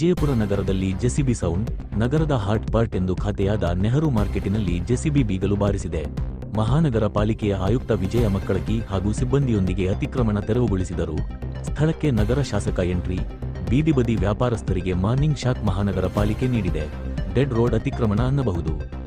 ವಿಜಯಪುರ ನಗರದಲ್ಲಿ JCB sound, ನಗರದ hot part ಎಂದು ಖಾತೆಯಾದ ನೆಹರು ಮಾರ್ಕೆಟಿನಲ್ಲಿ ಜೆಸಿಬಿ ಬೀಗಲು ಬಾರಿಸಿದೆ. ಮಹಾನಗರ ಪಾಲಿಕೆಯ ಆಯುಕ್ತ ವಿಜಯ ಮಕ್ಕಳಕಿ ಹಾಗೂ ಸಿಬ್ಬಂದಿಯೊಂದಿಗೆ ಅತಿಕ್ರಮಣ ತೆರವುಗೊಳಿಸಿದರು. ಸ್ಥಳಕ್ಕೆ ನಗರ ಶಾಸಕ ಎಂಟ್ರಿ ಬೀದಿ ಬದಿ ವ್ಯಾಪಾರಸ್ಥರಿಗೆ ಮಾರ್ನಿಂಗ್ ಶಾಕ್ ಮಹಾನಗರ ಪಾಲಿಕೆ ನೀಡಿದೆ. ಡೆಡ್ ರೋಡ್ ಅತಿಕ್ರಮಣ ಅನ್ನಬಹುದು.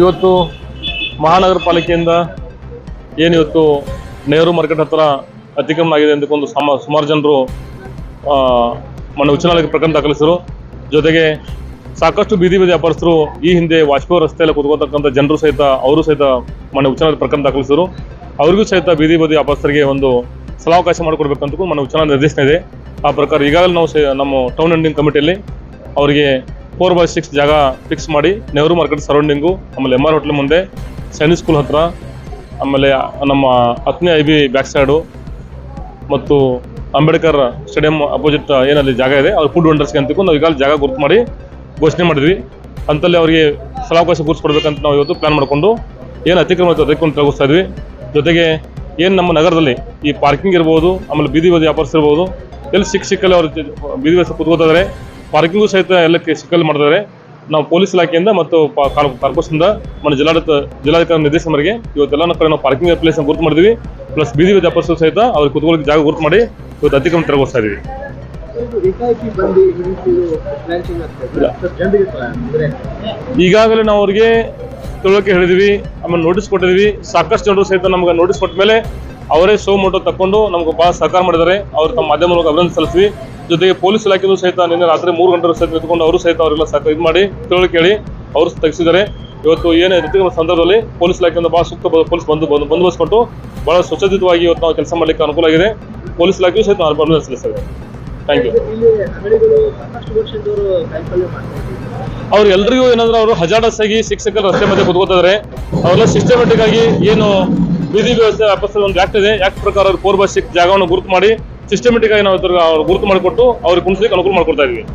ಇವತ್ತು ಮಹಾನಗರ ಪಾಲಿಕೆಯಿಂದ ಏನಿವತ್ತು ನೆಹರು ಮಾರ್ಕೆಟ್ ಹತ್ರ ಅತಿಕ್ರಮಣ ಆಗಿದೆ ಅಂತಕೊಂಡು ಸಮ ಸುಮಾರು ಜನರು ಮೊನ್ನೆ ಉಚ್ಚ ನ್ಯಾಯಾಲಯಕ್ಕೆ ಪ್ರಕರಣ ದಾಖಲಿಸಿದರು. ಜೊತೆಗೆ ಸಾಕಷ್ಟು ಬೀದಿ ಬೀದಿ ವ್ಯಾಪಾರಸ್ಥರು ಈ ಹಿಂದೆ ವಾಜಪೇಯಿ ರಸ್ತೆಯಲ್ಲಿ ಕುತ್ಕೋತಕ್ಕಂಥ ಜನರು ಸಹಿತ, ಅವರು ಸಹಿತ ಮೊನ್ನೆ ಉಚ್ಚ ನ್ಯಾಯಾಲಯದ ಪ್ರಕರಣ ದಾಖಲಿಸಿದರು. ಅವರಿಗೂ ಸಹಿತ ಬೀದಿ ಬದಿ ವ್ಯಾಪಾರಸ್ಥರಿಗೆ ಒಂದು ಸ್ಥಳಾವಕಾಶ ಮಾಡಿಕೊಡ್ಬೇಕಂತಕ್ಕೂ ಮೊನ್ನೆ ಉಚ್ಚ ನ್ಯಾಯಾಲಯ ನಿರ್ದೇಶನ ಇದೆ. ಆ ಪ್ರಕಾರ ಈಗಾಗಲೇ ನಾವು ನಮ್ಮ ಟೌನ್ ಎಂಡಿಂಗ್ ಕಮಿಟಿಯಲ್ಲಿ ಅವರಿಗೆ ಫೋರ್ ಬೈ ಸಿಕ್ಸ್ ಜಾಗ ಫಿಕ್ಸ್ ಮಾಡಿ ನೆಹರು ಮಾರ್ಕೆಟ್ ಸರೌಂಡಿಂಗು ಆಮೇಲೆ ಎಂ ಆರ್ ಹೋಟ್ಲ್ ಮುಂದೆ ಸೈನಿಕ್ ಸ್ಕೂಲ್ ಹತ್ರ, ಆಮೇಲೆ ನಮ್ಮ ಹತ್ತನೇ ಐ ಬಿ ಬ್ಯಾಕ್ ಸೈಡು ಮತ್ತು ಅಂಬೇಡ್ಕರ್ ಸ್ಟೇಡಿಯಂ ಅಪೋಸಿಟ್ ಏನಲ್ಲಿ ಜಾಗ ಇದೆ. ಅವ್ರು ಫುಡ್ ವೆಂಡರ್ಸ್ಗೆ ಅಂತ ನಾವು ಈಗಾಗಲೇ ಜಾಗ ಗುರುತು ಮಾಡಿ ಘೋಷಣೆ ಮಾಡಿದ್ವಿ. ಅಂತಲ್ಲಿ ಅವರಿಗೆ ಸ್ಥಳಾವಕಾಶ ಗುರುತಿಸ್ಕೊಡ್ಬೇಕಂತ ನಾವು ಇವತ್ತು ಪ್ಲಾನ್ ಮಾಡಿಕೊಂಡು ಏನು ಅತಿಕ್ರಮ ಅದಕ್ಕೆ ತಗೋಸ್ತಾ ಇದ್ವಿ. ಜೊತೆಗೆ ಏನು ನಮ್ಮ ನಗರದಲ್ಲಿ ಈ ಪಾರ್ಕಿಂಗ್ ಇರ್ಬೋದು, ಆಮೇಲೆ ಬೀದಿ ಬದಿ ವ್ಯಾಪಾರಸ್ ಇರ್ಬೋದು, ಎಲ್ಲಿ ಸಿಕ್ಕ ಸಿಕ್ಕಲ್ಲಿ ಅವ್ರು ಬೀದಿ ವ್ಯವಸ್ಥೆ ಕುತ್ಕೋತಿದ್ದಾರೆ ಪಾರ್ಕಿಂಗು ಸಹಿತ ಎಲ್ಲಕ್ಕೆ ಸಿಕ್ಕಲ್ಲಿ ಮಾಡಿದ್ದಾರೆ. ನಾವು ಪೊಲೀಸ್ ಇಲಾಖೆಯಿಂದ ಮತ್ತು ಪಾ- ನಮ್ಮ ಜಿಲ್ಲಾಡಳಿತ, ಜಿಲ್ಲಾಧಿಕಾರಿ ನಿರ್ದೇಶನ ಮೇರೆಗೆ ಇವತ್ತೆಲ್ಲ ಕಡೆ ನಾವು ಪಾರ್ಕಿಂಗ್ ಪ್ಲೇಸ್ ಗುರುತು ಮಾಡಿದ್ವಿ. ಪ್ಲಸ್ ಬೀದಿ ವ್ಯಾಪಾರಸ್ಥರು ಸಹಿತ ಅವ್ರ ಕುತ್ಕೊಳ್ಳೋಕೆ ಜಾಗ ಗುರುತು ಮಾಡಿ ಇವತ್ತು ಅತಿಕ್ರಮ ತೆರಗೋಸ್ತಾ ಇದೀವಿ. ಇದು ಏಕಾಏಕಿ ಬಂದು ಈ ರೀತಿ ಇದು ಪ್ಲಾನ್ ಚೇಂಜ್ ಆಗ್ತಾ ಇದೆ ಸ್ವಲ್ಪ ಜನರಿಗೆ ಪ್ಲಾನ್ ಅಂದ್ರೆ ಈಗಾಗಲೇ ನಾವು ಅವ್ರಿಗೆ ತಿಳುವಳಿಕೆ ಹೇಳಿದ್ವಿ, ಆಮೇಲೆ ನೋಟಿಸ್ ಕೊಟ್ಟಿದ್ವಿ. ಸಾಕಷ್ಟು ಜನರು ಸಹಿತ ನಮ್ಗೆ ನೋಟಿಸ್ ಕೊಟ್ಟ ಮೇಲೆ ಅವರೇ ಶೋ ಮೋಟೋ ತಕೊಂಡು ನಮ್ಗೆ ಬಹಳ ಸಹಕಾರ ಮಾಡಿದ್ದಾರೆ. ಅವರು ತಮ್ಮ ಮಾಧ್ಯಮ ಮೂಲಕ ಅಭಿನಂದನೆ ಸಲ್ಲಿಸಿ ಜೊತೆಗೆ ಪೊಲೀಸ್ ಇಲಾಖೆಯೂ ಸಹಿತ ನಿನ್ನೆ ರಾತ್ರಿ ಮೂರು ಗಂಟೆ ಸಹಿತ ನಿಂತ್ಕೊಂಡು ಅವರು ಸಹಿತ ಅವರೆಲ್ಲ ಸಹ ಇದು ಮಾಡಿ ತಿಳುವಳಿಕೆ ಹೇಳಿ ಅವರು ತೆಗೆಸಿದ್ದಾರೆ. ಇವತ್ತು ಏನೇ ರೀತಿಯ ಸಂದರ್ಭದಲ್ಲಿ ಪೊಲೀಸ್ ಇಲಾಖೆಯಿಂದ ಬಹಳ ಸೂಕ್ತ ಪೊಲೀಸ್ ಬಂದು ಬಂದು ಬಂದೋಬಸ್ತ್ ಕೊಟ್ಟು ಬಹಳ ಸ್ವಚ್ಛತೆಯುತವಾಗಿ ಇವತ್ತು ನಾವು ಕೆಲಸ ಮಾಡಲಿಕ್ಕೆ ಅನುಕೂಲ ಆಗಿದೆ. ಪೊಲೀಸ್ ಇಲಾಖೆಯೂ ಸಹಿತ ನಾವು ಅಭಿನಂದನೆ ಥ್ಯಾಂಕ್ ಯು ಅವ್ರು ಎಲ್ರಿಗೂ ಏನಂದ್ರೆ ಅವರು ಹಜಾರ್ಡಸ್ ಆಗಿ ಶಿಕ್ಷಕರ ರಸ್ತೆ ಮಧ್ಯೆ ಕುತ್ಕೋತಿದ್ದಾರೆ ಅವರೆಲ್ಲ ಸಿಸ್ಟಮೆಟಿಕ್ ಆಗಿ ಏನು ಬೀದಿ ವ್ಯವಸ್ಥೆ ವ್ಯಾಪಸ್ಸಲ್ಲಿ ಒಂದು ಆಕ್ಟ್ ಇದೆ. ಆಕ್ಟ್ ಪ್ರಕಾರ ಅವ್ರು ಫೋರ್ ಬಸ್ ಜಾಗವನ್ನು ಗುರುತು ಮಾಡಿ ಸಿಸ್ಟಮೆಟಿಕ್ ಆಗಿ ನಾವು ಅವ್ರು ಗುರುತು ಮಾಡಿಕೊಟ್ಟು, ಅವ್ರಿಗೆ ಕುಣಿಸಲಿಕ್ಕೆ ಅನುಕೂಲ ಮಾಡ್ಕೊಡ್ತಾ ಇದ್ವಿ.